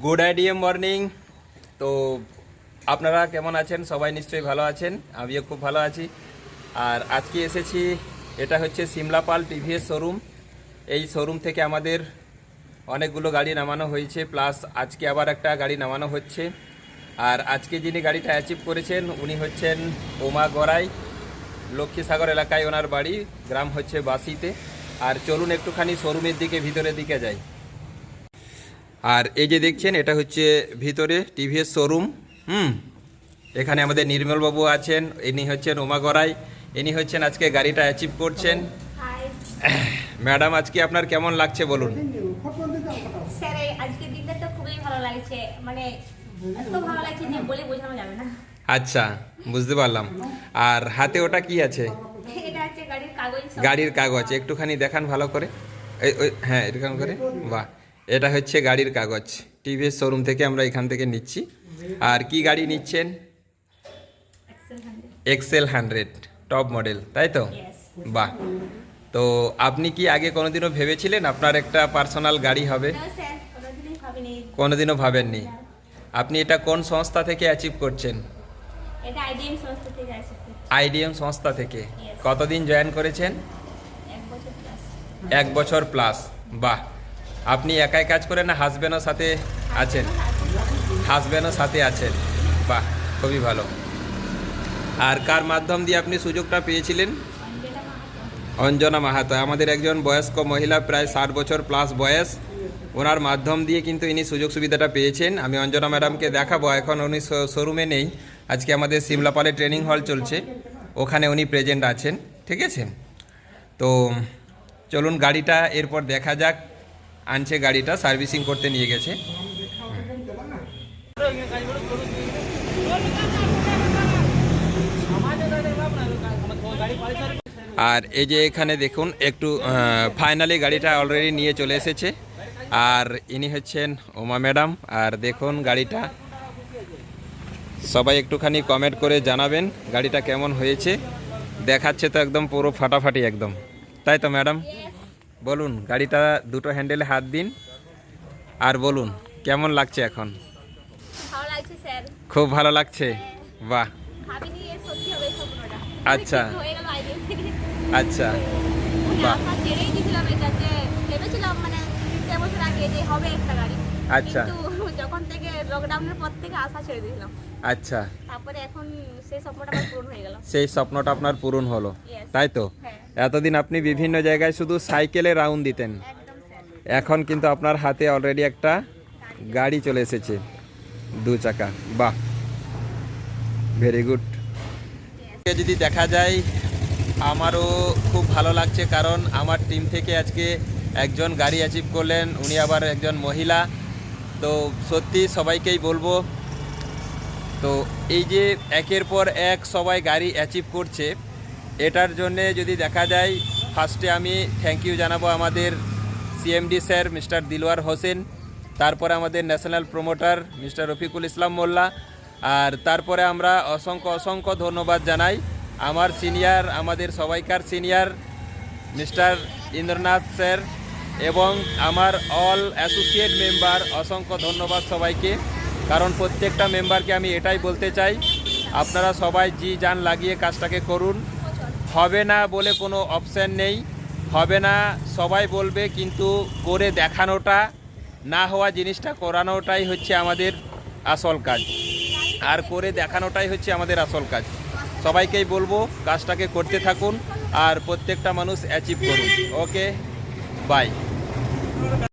Good IDM morning তো আপনারা কেমন আছেন? সবাই নিশ্চয়ই ভালো আছেন। আমিও খুব ভালো আছি। আর আজকে এসেছি, এটা হচ্ছে সিমলাপাল টিভিএস শোরুম এই শোরুম থেকে আমাদের অনেকগুলো গাড়ি নামানো হয়েছে প্লাস আজকে আবার একটা গাড়ি নামানো হচ্ছে। আর আজকে যিনি গাড়িটা অ্যাচিভ করেছেন, উনি হচ্ছেন ওমা গড়াই। লক্ষ্মীসাগর এলাকায় ওনার বাড়ি, গ্রাম হচ্ছে বাসিতে। আর চলুন একটুখানি শোরুমের দিকে, ভিতরের দিকে যাই। আর এই যে দেখছেন এটা হচ্ছে ভিতরে টিভিএস শোরুম হুম? এখানে আমাদের নির্মলবাবু আছেন ইনি হচ্ছেন ওমা গড়াই ইনি হচ্ছেন আজকে গাড়িটা অ্যাচিভ করছেন। ম্যাডাম আজকে আপনার কেমন লাগছে বলুন? স্যার এই দিনটা তো খুবই ভালো লাগছে। মানে এত ভালো লাগছে যে বলে বোঝানো যাবে না। আচ্ছা বুঝতে পারলাম। আর হাতে ওটা কি আছে? গাড়ির কাগজ। একটুখানি দেখান ভালো করে। হ্যাঁ এরকম করে। বাহ। এটা হচ্ছে গাড়ির কাগজ। টিভিএস শোরুম থেকে আমরা এখান থেকে নিচ্ছি। আর কি গাড়ি নিচ্ছেন? এক্সেল হান্ড্রেড টপ মডেল তাই তো? বাহ। তো আপনি কি আগে কোনোদিনও ভেবেছিলেন আপনার একটা পার্সোনাল গাড়ি হবে? কোনোদিনও ভাবেননি? আপনি এটা কোন সংস্থা থেকে অ্যাচিভ করছেন? আইডিএম সংস্থা থেকে. কতদিন জয়েন করেছেন? এক বছর প্লাস বাহ। আপনি একাই কাজ করেন না হাজব্যান্ডও সাথে আছেন? হাজব্যান্ডও সাথে আছেন। বাহ, খুবই ভালো। আর কার মাধ্যম দিয়ে আপনি সুযোগটা পেয়েছিলেন? অঞ্জনা মাহাতো। আমাদের একজন বয়স্ক মহিলা, প্রায় ষাট বছর প্লাস বয়স। ওনার মাধ্যম দিয়ে কিন্তু ইনি সুযোগ সুবিধাটা পেয়েছেন। আমি অঞ্জনা ম্যাডামকে দেখাবো। এখন উনি শোরুমে নেই। আজকে আমাদের সিমলাপালে ট্রেনিং হল চলছে। ওখানে উনি প্রেজেন্ট আছেন। ঠিক আছে? তো চলুন গাড়িটা এরপর দেখা যাক। আনছে গাড়িটা সার্ভিসিং করতে নিয়ে গেছে। আর এই যে এখানে দেখুন, একটু ফাইনালি গাড়িটা অলরেডি নিয়ে চলে এসেছে। আর ইনি হচ্ছেন ওমা ম্যাডাম। আর দেখুন গাড়িটা, সবাই একটুখানি কমেন্ট করে জানাবেন গাড়িটা কেমন হয়েছে। দেখাচ্ছে তো একদম পুরো ফাটাফাটি একদম। তাই তো ম্যাডাম? বলুন গাড়িটা দুটো হ্যান্ডেলে হাত দিন আর বলুন কেমন লাগছে এখন? খুব ভালো লাগছে? বাহ। আচ্ছা। হয়ে আইডিএম থেকে। আচ্ছা। মানে বাহ। আচ্ছা। লকডাউনের পর থেকে আশা ছেড়ে দিয়েছিলাম। আচ্ছা। তারপরে এখন সেই স্বপ্নটা আমার পূরণ হয়ে গেল। সেই স্বপ্নটা আপনার পূরণ হলো। তাই তো? হ্যাঁ। এতদিন আপনি বিভিন্ন জায়গায় শুধু সাইকেলে রাউন্ড দিতেন। এখন কিন্তু আপনার হাতে অলরেডি একটা গাড়ি চলে এসেছে। দু চাকা। বাহ! ভেরি গুড যদি দেখা যায় আমারও খুব ভালো লাগছে কারণ আমার টিম থেকে আজকে একজন গাড়ি অ্যাচিভ করলেন। উনি আবার একজন মহিলা। তো সত্যি সবাইকেই বলব, তো এই যে একের পর এক সবাই গাড়ি অ্যাচিভ করছে, এটার জন্যে যদি দেখা যায় ফার্স্টে আমি থ্যাংক ইউ জানাব আমাদের CMD sir mister Dilwar Hossain, তারপরে আমাদের national promoter mister Rafiqul Islam Molla, আর তারপরে আমরা অসংখ্য অসংখ্য ধন্যবাদ জানাই আমার সিনিয়র আমাদের সবাইকার সিনিয়র মিস্টার ইন্দ্রনাথ স্যার এবং আমার অল অ্যাসোসিয়েট মেম্বার অসংখ্য ধন্যবাদ সবাইকে, কারণ প্রত্যেকটা মেম্বারকে আমি এটাই বলতে চাই, আপনারা সবাই জি জান লাগিয়ে কাজটাকে করুন। হবে না বলে কোনো অপশান নেই, হবে না সবাই বলবে, কিন্তু করে দেখানোটা, না হওয়া জিনিসটা করানোটাই হচ্ছে আমাদের আসল কাজ। আর করে দেখানোটাই হচ্ছে আমাদের আসল কাজ। সবাইকেই বলব, কাজটাকে করতে থাকুন, আর প্রত্যেকটা মানুষ অ্যাচিভ করুন। Okay bye.